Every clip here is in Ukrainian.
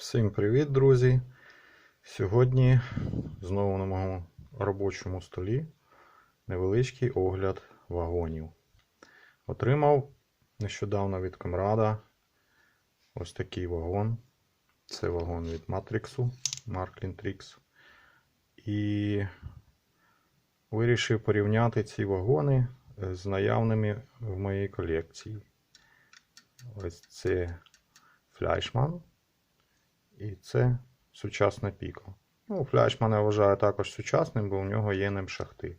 Всім привіт, друзі! Сьогодні знову на моєму робочому столі невеличкий огляд вагонів. Отримав нещодавно від комрада ось такий вагон. Це вагон від Matrix, Marklin Trix. І вирішив порівняти ці вагони з наявними в моїй колекції. Ось це Fleischmann. І це сучасна піка. Ну, Фляшман я вважаю також сучасним, бо у нього є ним шахти.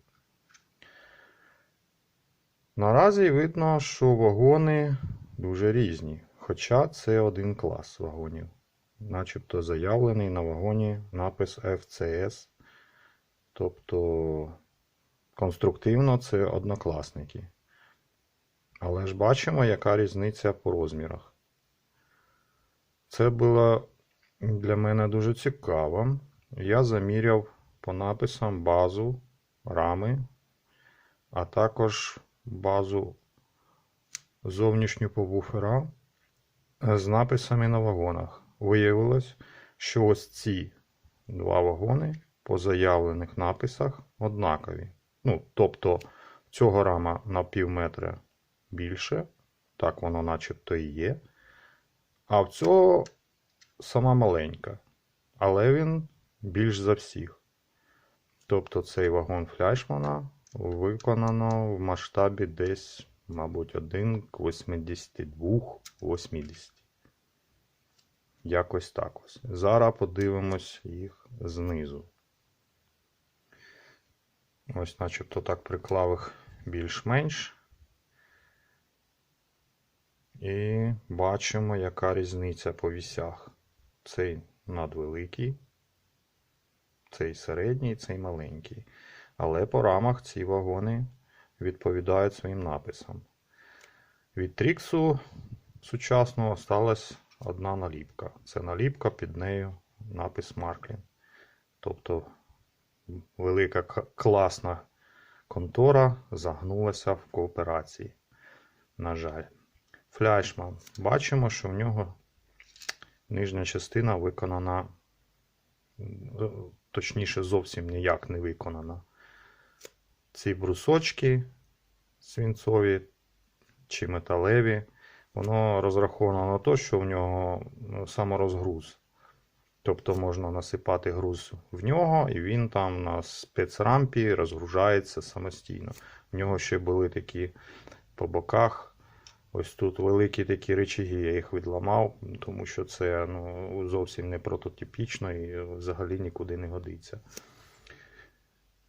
Наразі видно, що вагони дуже різні. Хоча це один клас вагонів. Начебто заявлений на вагоні напис FCS. Тобто конструктивно це однокласники. Але ж бачимо, яка різниця по розмірах. Це було для мене дуже цікаво. Я заміряв по написам базу рами, а також базу зовнішню по буфера з написами на вагонах. Виявилось, що ось ці два вагони по заявлених написах однакові. Ну, тобто цього рама на пів метра більше, так воно начебто і є. А в цього сама маленька, але він більш за всіх. Тобто цей вагон Фляшмана виконано в масштабі десь, мабуть, 1 к 82-80. Якось так ось. Зараз подивимось їх знизу. Ось, начебто так приклав їх більш-менш. І бачимо, яка різниця по вісях. Цей надвеликий, цей середній, цей маленький. Але по рамах ці вагони відповідають своїм написам. Від Тріксу сучасного осталась одна наліпка. Це наліпка під нею напис Марклін. Тобто велика класна контора загнулася в кооперації. На жаль. Фляшман. Бачимо, що в нього нижня частина виконана, точніше, зовсім ніяк не виконана. Ці брусочки свинцові чи металеві, воно розраховано на те, що в нього саморозгруз. Тобто можна насипати груз в нього, і він там на спецрампі розгружається самостійно. В нього ще були такі по боках. Ось тут великі такі речаги, я їх відламав, тому що це ну, зовсім не прототипічно і взагалі нікуди не годиться.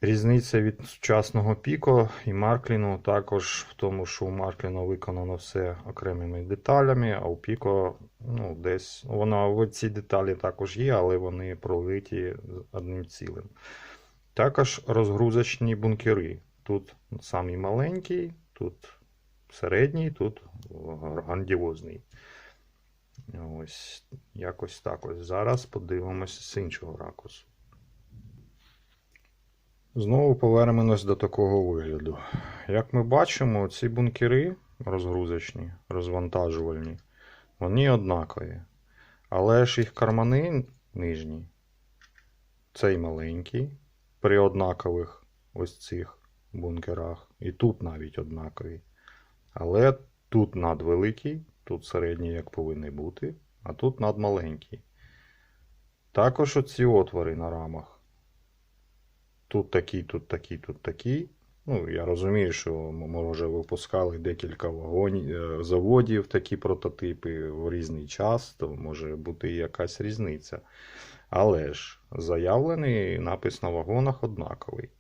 Різниця від сучасного Піко і Маркліну також в тому, що у Маркліна виконано все окремими деталями, а у Піко ну, десь воно в ці деталі також є, але вони пролиті одним цілим. Також розгрузочні бункери. Тут самий маленький, тут середній, тут грандіозний. Ось якось так ось. Зараз подивимося з іншого ракурсу. Знову повернемось до такого вигляду. Як ми бачимо, ці бункери розгрузочні, розвантажувальні, вони однакові. Але ж їх кармани нижні, цей маленький, при однакових ось цих бункерах. І тут навіть однакові. Але тут надвеликий, тут середній, як повинен бути, а тут надмаленький. Також оці отвори на рамах. Тут такий, тут такий, тут такий. Ну, я розумію, що ми вже випускали декілька вагонів, заводів такі прототипи в різний час, то може бути якась різниця. Але ж заявлений напис на вагонах однаковий.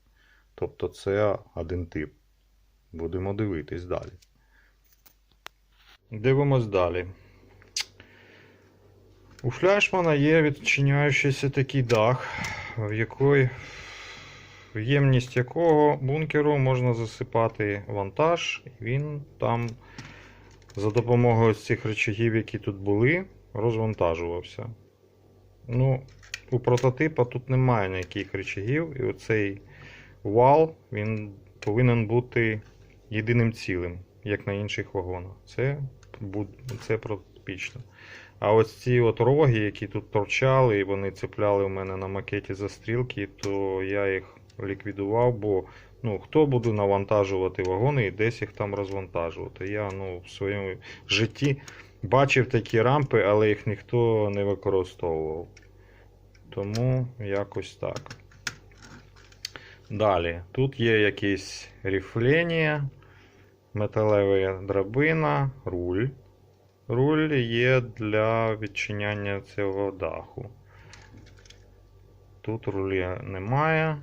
Тобто це один тип. Будемо дивитись далі. Дивимось далі. У Фляшмана є відчиняючийся такий дах, в якої ємність якого бункеру можна засипати вантаж, і він там за допомогою цих речагів, які тут були, розвантажувався. Ну, У прототипа тут немає ніяких речагів, і оцей вал він повинен бути єдиним цілим, як на інших вагонах. Це це епічно. А ось ці от роги, які тут торчали, і вони цепляли в мене на макеті застрілки, то я їх ліквідував, бо ну, хто буде навантажувати вагони і десь їх там розвантажувати. Я ну, в своєму житті бачив такі рампи, але їх ніхто не використовував. Тому якось так. Далі, тут є якісь ріфлення, металева драбина, руль. Руль є для відчиняння цього даху. Тут руля немає.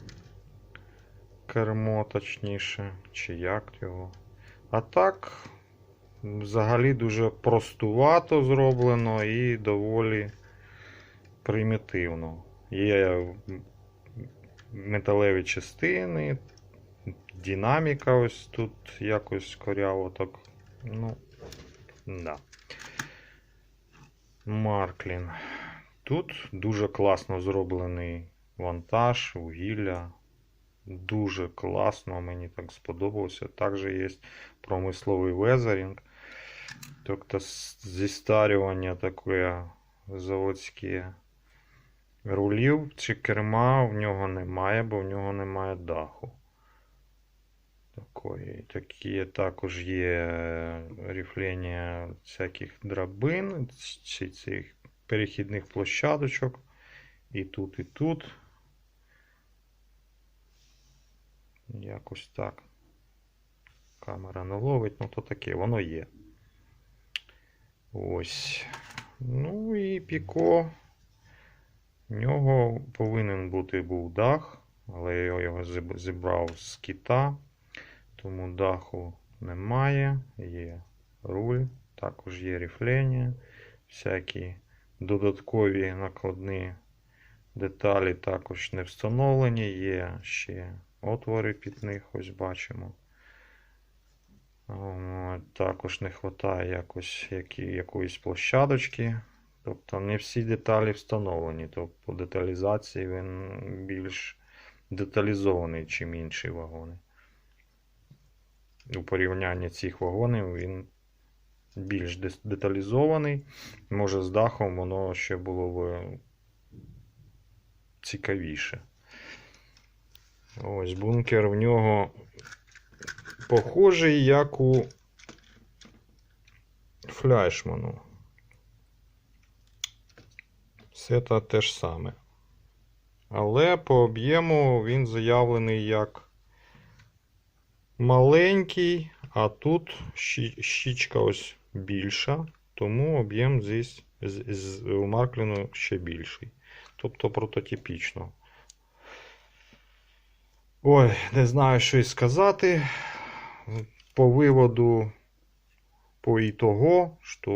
Кермо, точніше, чи як його. А так, взагалі дуже простувато зроблено і доволі примітивно. Є металеві частини, динаміка ось тут якось коряво так. Ну, да. Марклін. Тут дуже класно зроблений вантаж, вугілля. Дуже класно, мені так сподобалося. Також є промисловий везерінг. Тобто зістарювання таке заводське рулів чи керма в нього немає, бо в нього немає даху. Такої. Такі також є ріфлення всяких драбин чи цих перехідних площадочок. І тут, і тут. Якось так. Камера не ловить, ну то таке, воно є. Ось. Ну і Піко. В нього повинен бути був дах, але я його зібрав з кита. Тому даху немає. Є руль, також є ріфлення, всякі додаткові накладні деталі також не встановлені. Є ще отвори під них, ось бачимо. Також не вистачає якось які, якоїсь площадочки. Тобто не всі деталі встановлені. Тобто по деталізації він більш деталізований, чим інші вагони. У порівнянні цих вагонів він більш деталізований. Може, з дахом воно ще було б цікавіше. Ось бункер в нього похожий, як у Фляшману. Все те ж саме. Але по об'єму він заявлений як маленький, а тут щічка ось більша, тому об'єм здесь у Маркліну ще більший. Тобто прототипічно. Ой, не знаю, що й сказати. По виводу по ітого, що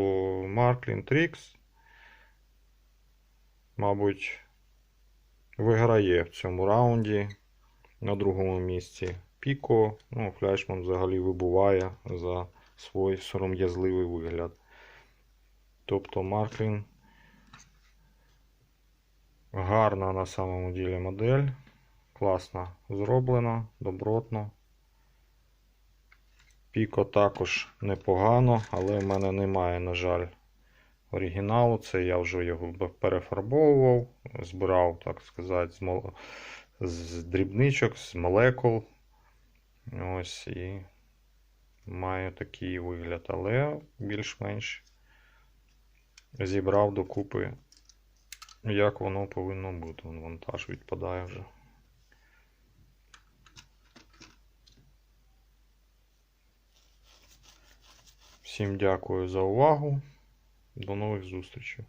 Марклін Трікс, мабуть, виграє в цьому раунді на другому місці. Піко, ну, Фляшман взагалі вибуває за свій сором'язливий вигляд. Тобто Марклін гарна на самому ділі модель. Класно зроблена, добротно. Піко також непогано, але в мене немає, на жаль, оригіналу. Це я вже його перефарбовував, збирав, так сказати, з, дрібничок, з молекул. Ось і має такий вигляд, але більш-менш зібрав докупи, як воно повинно бути. Вантаж відпадає вже. Всім дякую за увагу. До нових зустрічей.